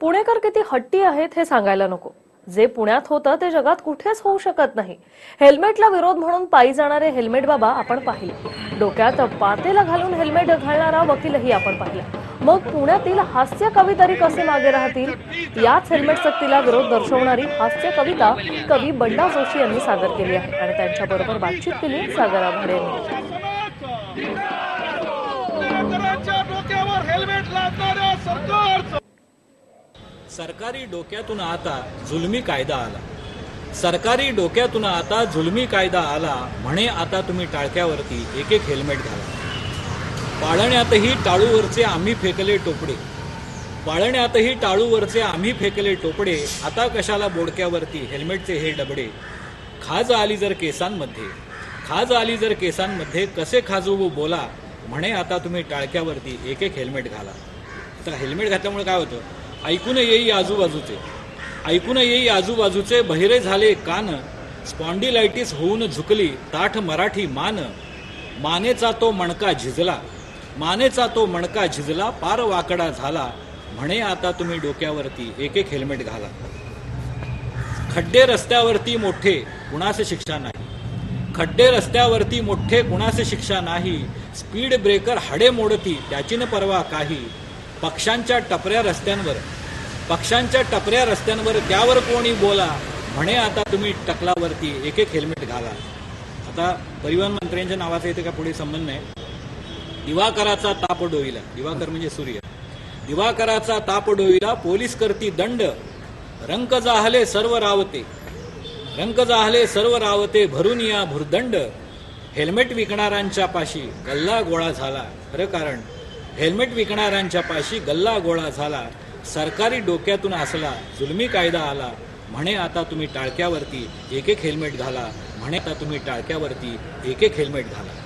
पुणेकर किती हट्टी आहेत हे सांगायला नको. जे पुण्यात होतं ते जगात कुठेच होऊ शकत नाही. हेल्मेटला विरोध म्हणून पायी जाणारे हेल्मेट बाबा आपण पाहिले. डोक्यात पातेला घालून हेल्मेट घालणारा वकीलही आपण पाहिला. मग पुण्यातील हास्य कवी तरी कसे मागे राहतील? याच हेल्मेट सक्तीला विरोध दर्शवणारी हास्य कविता कवी बंडा जोशी यांनी सादर केली आहे. आणि त्यांच्याबरोबर बातचीत केली सागर आभारे यांनी. सरकारी डोक्यातून आता जुलमी कायदा आला. सरकारी डोक्यातून आता जुलमी कायदा आला म्हणे आता तुम्ही टाळक्यावरती एक एक हेल्मेट घाला. पाळण्यातही टाळूवरचे आम्ही फेकले टोपडे. पाळण्यातही टाळूवरचे आम्ही फेकले टोपडे. आता कशाला बोडक्यावरती हेल्मेटचे हे डबडे? खाज आली जर केसांमध्ये. खाज आली जर केसांमध्ये कसे खाजू बोला? म्हणे आता तुम्ही टाळक्यावरती एक एक हेल्मेट घाला. तर हेल्मेट घातल्यामुळे काय होतं? ऐकून येई आजूबाजूचे. ऐकून येई आजूबाजूचे बहिरे झाले कान. स्पॉन्डिलायटिस होऊन झुकली ताठ मराठी मान. मानेचा तो मणका झिजला. मानेचा तो मणका झिजला पार वाकडा झाला. म्हणे आता तुम्ही डोक्यावरती एक एक हेल्मेट घाला. खड्डे रस्त्यावरती मोठे कुणाचे शिक्षा नाही. खड्डे रस्त्यावरती मोठे कुणाचे शिक्षा नाही. स्पीड ब्रेकर हाडे मोडती त्याची न परवा काही. पक्षांच्या टपऱ्या रस्त्यांवर. पक्षांच्या टपऱ्या रस्त्यांवर त्यावर कोणी बोला म्हणे आता तुम्ही टकलावरती एक एक हेल्मेट घाला. आता परिवहन मंत्र्यांच्या नावाचा इथे का पुढे संबंध नाही. दिवाकराचा ताप डोईला. दिवाकर म्हणजे सूर्य. दिवाकराचा ताप डोईला पोलीस करती दंड. रंक जाहले सर्व रावते. रंक जाहले सर्व रावते भरून या भुर्दंड. हेल्मेट विकणाऱ्यांच्या पाशी गल्ला गोळा झाला. खरं कारण हेल्मेट विकणाऱ्यांच्या पाशी गल्ला गोळा झाला सरकारी डोक्यातून असला जुलमी कायदा आला म्हणे आता तुम्ही टाळक्यावरती एक एक हेल्मेट घाला म्हणे आता तुम्ही टाळक्यावरती एक एक हेल्मेट घाला.